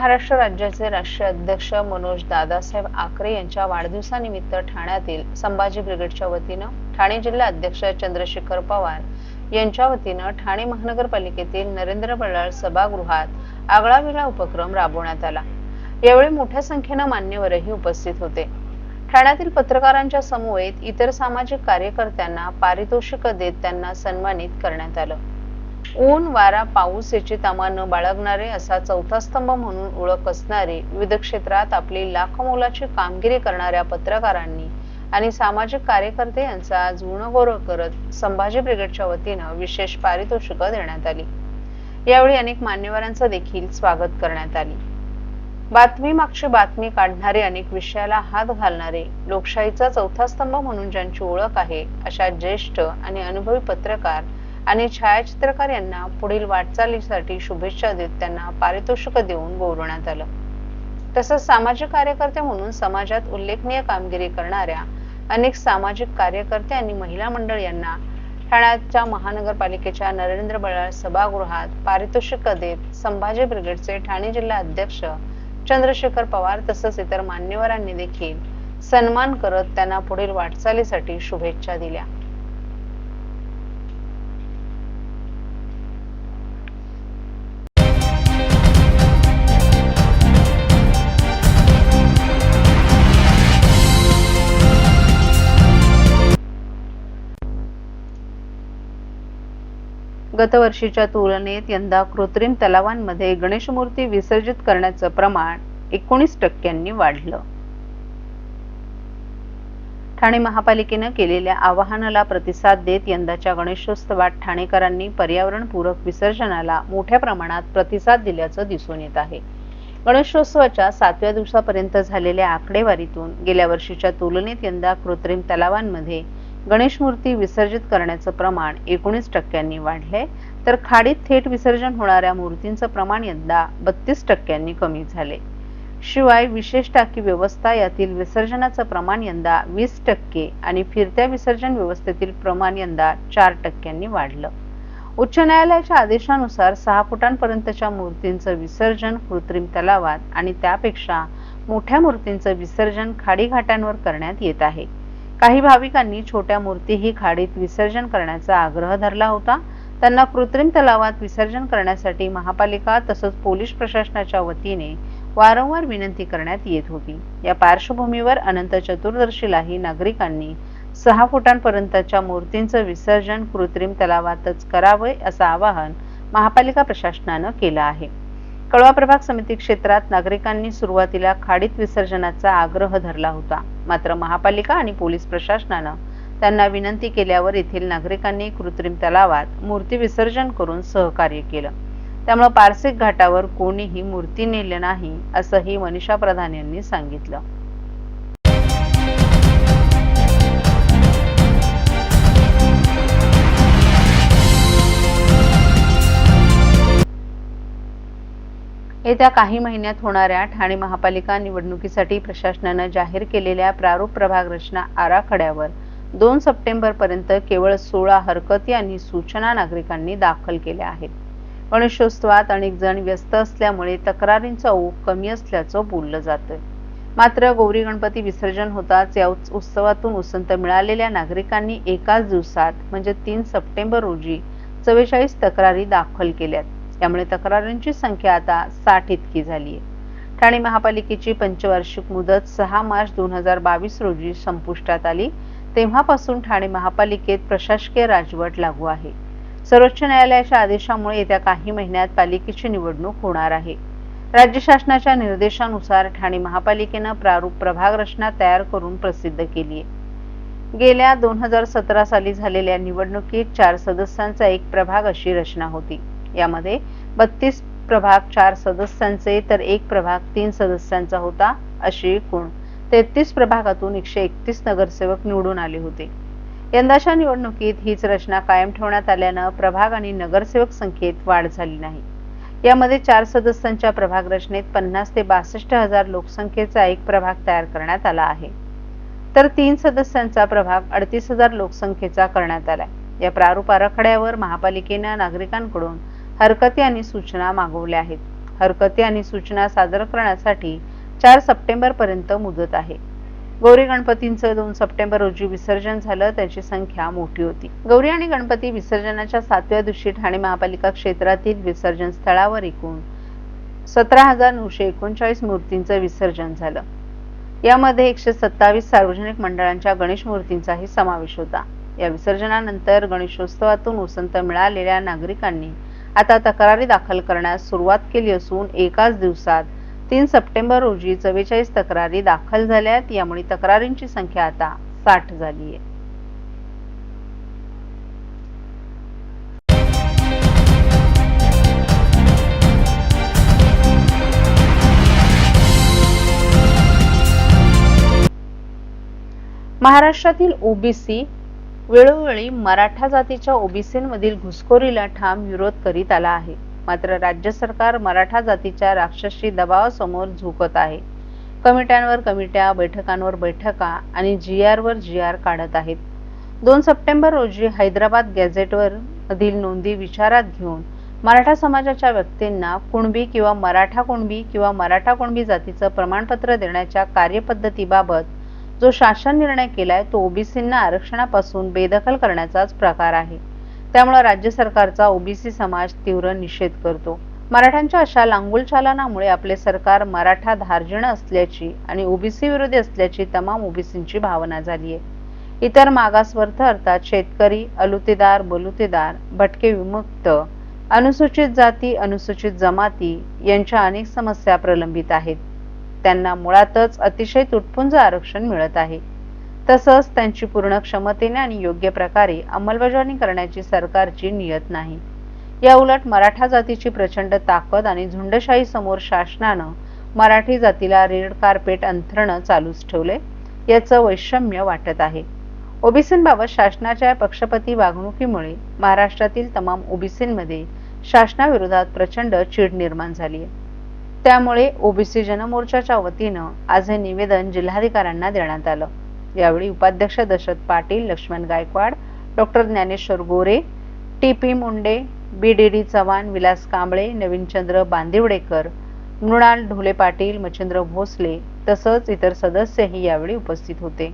महाराष्ट्र राज्याचे राष्ट्रीय अध्यक्ष मनोज दादासाहेब आकरे यांच्या वाढदिवसानिमित्त ठाण्यातील संभाजी ब्रिगेडच्या वतीनं ठाणे जिल्हा अध्यक्ष चंद्रशेखर पवार यांच्या वतीनं ठाणे महानगरपालिकेतील नरेंद्र बल्लाळ सभागृहात आगळावेगळा उपक्रम राबवण्यात आला. यावेळी मोठ्या संख्येनं मान्यवरही उपस्थित होते. ठाण्यातील पत्रकारांच्या समवेत इतर सामाजिक कार्यकर्त्यांना पारितोषिक देत त्यांना सन्मानित करण्यात आलं. ऊन वारा पाऊस याची तमा न बाळगणारे असा चौथा स्तंभ म्हणून ओळख असणारे विविध क्षेत्रात आपली लाखमोलाची कामगिरी करणाऱ्या पत्रकारांनी आणि सामाजिक कार्यकर्ते यांचा आज गुणगौरव करत संभाजी ब्रिगेडच्या वतीनं विशेष पारितोषिक देण्यात आली. यावेळी अनेक मान्यवरांचं देखील स्वागत करण्यात आले. बातमी मागची बातमी काढणारे अनेक विषयाला हात घालणारे लोकशाहीचा चौथा स्तंभ म्हणून ज्यांची ओळख आहे अशा ज्येष्ठ आणि अनुभवी पत्रकार आणि छायाचित्रकार यांना पुढील वाटचालीसाठी शुभेच्छा देत त्यांना पारितोषिक देऊन गौरवण्यात आलं. तसंच सामाजिक कार्यकर्ते म्हणून समाजात उल्लेखनीय कामगिरी करणाऱ्या अनेक सामाजिक कार्यकर्ते आणि महिला मंडळ यांना ठाण्याच्या महानगरपालिकेच्या नरेंद्र बळाळ सभागृहात पारितोषिक देत संभाजी ब्रिगेडचे ठाणे जिल्हा अध्यक्ष चंद्रशेखर पवार तसंच इतर मान्यवरांनी देखील सन्मान करत त्यांना पुढील वाटचालीसाठी शुभेच्छा दिल्या. गतवर्षीच्या तुलनेत यंदा कृत्रिम तलावांमध्ये गणेशमूर्ती विसर्जित करण्याचं प्रमाण एकोणीस टक्क्यांनी वाढलं. ठाणे महापालिकेनं केलेल्या आवाहनाला प्रतिसाद देत यंदाच्या गणेशोत्सवात ठाणेकरांनी पर्यावरणपूरक विसर्जनाला मोठ्या प्रमाणात प्रतिसाद दिल्याचं दिसून येत आहे. गणेशोत्सवाच्या सातव्या दिवसापर्यंत झालेल्या आकडेवारीतून गेल्या वर्षीच्या तुलनेत यंदा कृत्रिम तलावांमध्ये गणेश मूर्ती विसर्जित करण्याचं प्रमाण एकोणीस टक्क्यांनी वाढलंय तर खाडीत थेट विसर्जन होणाऱ्या मूर्तींचं प्रमाण यंदा बत्तीस टक्क्यांनी कमी झाले. शिवाय विशेष टाकी व्यवस्था यातील विसर्जनाचं प्रमाण यंदा वीस टक्के आणि फिरत्या विसर्जन व्यवस्थेतील प्रमाण यंदा चार टक्क्यांनी वाढलं. उच्च न्यायालयाच्या आदेशानुसार सहा फुटांपर्यंतच्या मूर्तींचं विसर्जन कृत्रिम तलावात आणि त्यापेक्षा मोठ्या मूर्तींचं विसर्जन खाडीघाटांवर करण्यात येत आहे. काही भाविकांनी छोट्या मूर्तीही खाडीत विसर्जन करण्याचा आग्रह धरला होता. त्यांना कृत्रिम तलावात विसर्जन करण्यासाठी महापालिका तसंच पोलीस प्रशासनाच्या वतीने वारंवार विनंती करण्यात येत होती. या पार्श्वभूमीवर अनंत चतुर्दशीलाही नागरिकांनी सहा फुटांपर्यंतच्या मूर्तींचं विसर्जन कृत्रिम तलावातच करावं असं आवाहन महापालिका प्रशासनानं केलं आहे. कळवा प्रभाग समिती क्षेत्रात नागरिकांनी सुरुवातीला खाडीत विसर्जनाचा आग्रह धरला होता. मात्र महापालिका आणि पोलीस प्रशासनानं त्यांना विनंती केल्यावर येथील नागरिकांनी कृत्रिम तलावात मूर्ती विसर्जन करून सहकार्य केलं. त्यामुळे पारसिक घाटावर कोणीही मूर्ती नेलं नाही असंही मनीषा प्रधान यांनी सांगितलं. येत्या काही महिन्यात होणाऱ्या ठाणे महापालिका निवडणुकीसाठी प्रशासनानं जाहीर केलेल्या प्रारूप प्रभाग रचना आराखड्यावर दोन सप्टेंबर पर्यंत केवळ सोळा हरकती आणि सूचना नागरिकांनी दाखल केल्या आहेत. गणेशोत्सवात अनेक जण व्यस्त असल्यामुळे तक्रारींचा ओघ कमी असल्याचं बोललं जातं मात्र गौरी गणपती विसर्जन होताच या उत्सवातून उसंत मिळालेल्या नागरिकांनी एकाच दिवसात म्हणजे तीन सप्टेंबर रोजी चव्वेचाळीस तक्रारी दाखल केल्यात. त्यामुळे तक्रारींची संख्या आता साठ इतकी झाली आहे ठाणे महापालिकेची पंचवार्षिक मुदत सहा मार्च दोन हजार बावीस रोजी संपुष्टात आली. तेव्हापासून ठाणे महापालिकेत प्रशासकीय राजवट लागू आहे. सर्वोच्च न्यायालयाच्या आदेशामुळे येत्या काही महिन्यात पालिकेची निवडणूक होणार आहे. राज्य शासनाच्या निर्देशानुसार ठाणे महापालिकेनं प्रारूप प्रभाग रचना तयार करून प्रसिद्ध केली आहे गेल्या दोन हजार सतरा साली झालेल्या निवडणुकीत चार सदस्यांचा एक प्रभाग अशी रचना होती. यामध्ये बत्तीस प्रभाग चार सदस्यांचे तर एक प्रभाग तीन सदस्यांचा होता अशी एकूण तेहतीस प्रभागातून एकशे एकतीस नगरसेवक निवडून आले होते. यंदाच्या निवडणुकीत हीच रचना कायम ठेवण्यात आल्यानं प्रभाग आणि नगरसेवक संख्येत वाढ झाली नाही. यामध्ये चार सदस्यांच्या प्रभाग रचनेत पन्नास ते बासष्ट हजार लोकसंख्येचा एक प्रभाग तयार करण्यात आला आहे. तर तीन सदस्यांचा प्रभाग अडतीस हजार लोकसंख्येचा करण्यात आलाय. या प्रारूप आराखड्यावर महापालिकेनं नागरिकांकडून हरकती आणि सूचना मागवल्या आहेत. हरकती आणि सूचना सादर करण्यासाठी चार सप्टेंबर पर्यंत मुदत आहे. गौरी गणपतींचं दोन सप्टेंबर रोजी विसर्जन झालं त्याची संख्या मोठी होती. गौरी आणि गणपती विसर्जनाच्या सातव्या दिवशी ठाणे महापालिका क्षेत्रातील विसर्जन स्थळावर एकूण सतरा हजार नऊशे एकोणचाळीस मूर्तींचं विसर्जन झालं. यामध्ये एकशे सत्तावीस सार्वजनिक मंडळांच्या गणेश मूर्तींचाही समावेश होता. या विसर्जनानंतर गणेशोत्सवातून उसंत मिळालेल्या नागरिकांनी आता तक्रारी दाखल करण्यास सुरुवात केली असून एकाच दिवसात तीन सप्टेंबर रोजी चव्वेचाळीस तक्रारी दाखल झाल्यात. यामुळे तक्रारींची संख्या आता साठ झाली आहे महाराष्ट्रातील ओबीसी वेळोवेळी मराठा जातीच्या ओबीसींमधील घुसखोरीला ठाम विरोध करीत आला आहे. मात्र राज्य सरकार मराठा जातीच्या राक्षसी दबावासमोर झुकत आहे. कमिट्यांवर कमिट्या बैठकांवर बैठका आणि जी आरवर जी आर काढत आहेत. दोन सप्टेंबर रोजी हैदराबाद गॅझेटवर मधील नोंदी विचारात घेऊन मराठा समाजाच्या व्यक्तींना कुणबी किंवा मराठा कुणबी किंवा मराठा कुणबी जातीचं प्रमाणपत्र देण्याच्या कार्यपद्धतीबाबत जो शासन निर्णय केलाय तो ओबीसींना आरक्षणापासून बेदखल करण्याचाच प्रकार आहे. त्यामुळे राज्य सरकारचा ओबीसी समाज तीव्र निषेध करतो. मराठ्यांच्या अशा लांगुल चालनामुळे आपले सरकार मराठा धार्जिण असल्याची आणि ओबीसी विरोधी असल्याची तमाम ओबीसींची भावना झाली आहे इतर मागासवर्थ अर्थात शेतकरी अलुतेदार बलुतेदार भटके विमुक्त अनुसूचित जाती अनुसूचित जमाती यांच्या अनेक समस्या प्रलंबित आहेत. त्यांना मुळातच अतिशय तुटपुंज आरक्षण मिळत आहे. तसंच त्यांची पूर्ण क्षमतेने आणि योग्य प्रकारे अंमलबजावणी करण्याची सरकारची नियत नाही. या उलट मराठा जातीची प्रचंड ताकद आणि झुंडशाही समोर शासनानं मराठी जातीला रेड कार्पेट अंथरणं चालूच ठेवले याचं वैषम्य वाटत आहे. ओबीसींबाबत शासनाच्या पक्षपती वागणुकीमुळे महाराष्ट्रातील तमाम ओबीसींमध्ये शासनाविरोधात प्रचंड चीड निर्माण झाली आहे त्यामुळे ओबीसी जनमोर्चाच्या वतीनं आज हे निवेदन जिल्हाधिकाऱ्यांना देण्यात आलं. यावेळी उपाध्यक्ष Dashrath Patil Laxman Gaikwad doctor Dnyaneshwar Gore T P Munde B D D Chavan Vilas Kamble Navinchandra Bandivadekar Mrunal Dhole Patil Machhindra Bhosale तसंच इतर सदस्यही यावेळी उपस्थित होते.